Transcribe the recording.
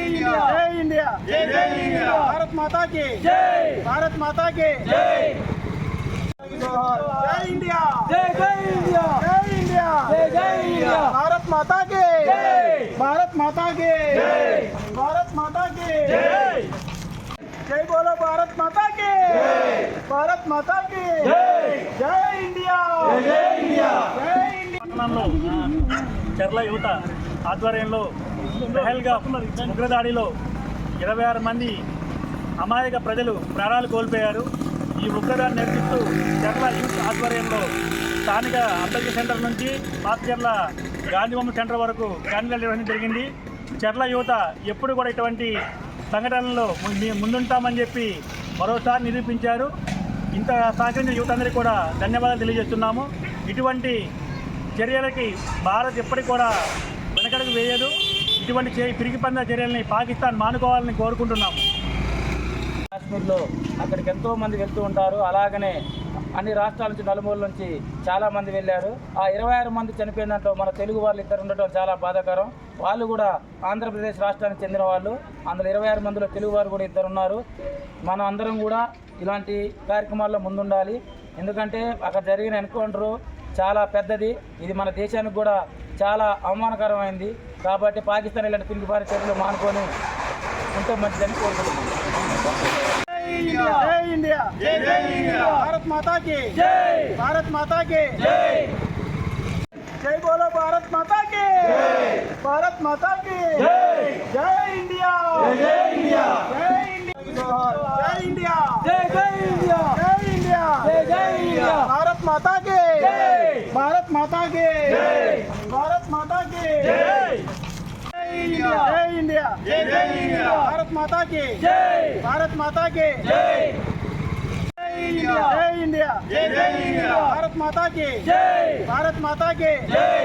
India జై India జై జై ఇండియా భారత్ మాతా కి జై భారత్ మాతా కి జై జై ఇండియా జై జై ఇండియా జై ఇండియా జై జై ఇండియా భారత్ మాతా కి జై భారత్ మాతా కి జై భారత్ మాతా కి జై జై బోలో భారత్ మాతా కి భారత్ మాతా కి జై జై ఇండియా జై ఇండియా జై ఇండియా పట్టణంలో చర్ల యువత ఆధ్వర్యంలో మెహల్గా ఉగ్రదాడిలో ఇరవై ఆరు మంది అమాయక ప్రజలు ప్రాణాలు కోల్పోయారు. ఈ ఉగ్రదాన్ని నిర్మిస్తూ చర్ల యూత్ ఆధ్వర్యంలో స్థానిక అంబేద్కర్ సెంటర్ నుంచి పాతచర్ల గాంధీబొమ్మ సెంటర్ వరకు క్యాన్వల్ నిర్వహించడం జరిగింది. చర్ల యువత ఎప్పుడు కూడా ఇటువంటి సంఘటనల్లో మేము ముందుంటామని చెప్పి మరోసారి నిరూపించారు. ఇంత సహకరించిన యువత అందరికీ కూడా ధన్యవాదాలు తెలియజేస్తున్నాము. ఇటువంటి చర్యలకి భారత్ ఎప్పటికి కూడా వెనకడుగు వేయదు ఇటువంటి చే పంద చర్యల్ని పాకిస్తాన్ మానుకోవాలని కోరుకుంటున్నాము. కాశ్మీర్లో అక్కడికి ఎంతో మంది వెళ్తూ ఉంటారు. అలాగనే అన్ని రాష్ట్రాల నుంచి నలుమూల నుంచి చాలా మంది వెళ్ళారు. ఆ ఇరవై ఆరు మంది చనిపోయిన దాంట్లో మన తెలుగు వాళ్ళు ఇద్దరు ఉండటం చాలా బాధాకరం. వాళ్ళు కూడా ఆంధ్రప్రదేశ్ రాష్ట్రానికి చెందిన వాళ్ళు. అందులో ఇరవై ఆరు మందిలో తెలుగు వారు కూడా ఇద్దరు ఉన్నారు. మనం అందరం కూడా ఇలాంటి కార్యక్రమాల్లో ముందుండాలి. ఎందుకంటే అక్కడ జరిగిన ఎన్కౌంటరు చాలా పెద్దది. ఇది మన దేశానికి కూడా చాలా అవమానకరమైంది కాబట్టి పాకిస్తాన్ ఇలాంటి పిలిపిపారి చర్యలు మానుకొని ఉంటే మంచిదని కోరుకుంటున్నాను జై ఇండియా జై జై ఇండియా భారత్ మాతా కి జై భారత్ మాతా కి జై జై బోలో భారత్ మాతా కి భారత్ మాతా కి జై జై ఇండియా జై ఇండియా జై ఇండియా జై ఇండియా జై జై ఇండియా జై ఇండియా జై జై ఇండియా భారత్ మాతా కి జై భారత్ మాతా కి జై భారత్ మాతా కి జై జై ఇండియా జై ఇండియా జై జై ఇండియా భారత్ మాతా కి జై భారత్ మాతా కి జై జై ఇండియా జై ఇండియా జై జై ఇండియా భారత్ మాతా కి జై భారత్ మాతా కి జై